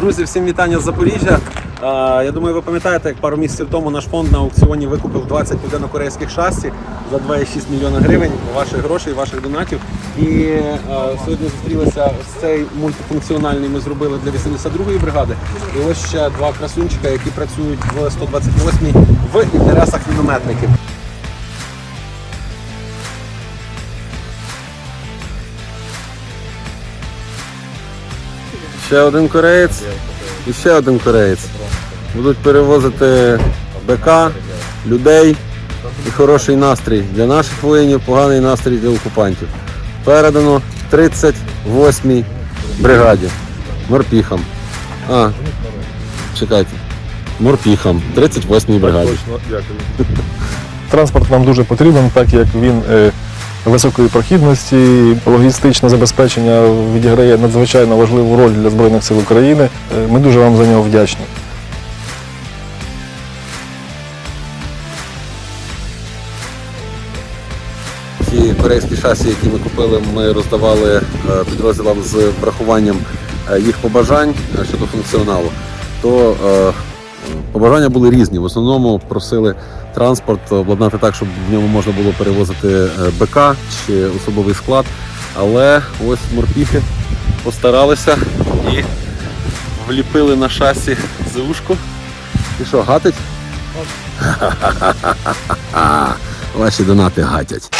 Друзі, всім вітання з Запоріжжя. Я думаю, ви пам'ятаєте, як пару місяців тому наш фонд на аукціоні викупив 20 південно-корейських шасі за 2,6 мільйона гривень ваших грошей, ваших донатів. І сьогодні зустрілися ось цей мультифункціональний ми зробили для 82-ї бригади. І ось ще два красунчика, які працюють в 128-й в інтересах мінометників. Ще один кореєць і ще один кореєць. Будуть перевозити БК, людей і хороший настрій для наших воїнів, поганий настрій для окупантів. Передано 38-й бригаді. Морпіхам. А, чекайте. Морпіхам, 38-й бригаді. Транспорт нам дуже потрібен, так як він е, високої прохідності, логістичне забезпечення відіграє надзвичайно важливу роль для Збройних сил України. Е, Ми дуже вам за нього вдячні. Ті корейські шасі, які ми купили, ми роздавали е, підрозділам з врахуванням е, їх побажань щодо функціоналу. То побажання були різні. В основному просили транспорт обладнати так, щоб в ньому можна було перевозити е, БК чи особовий склад. Але ось морпіхи постаралися і вліпили на шасі ЗУшку. І що, гатить? Ваші донати гатять.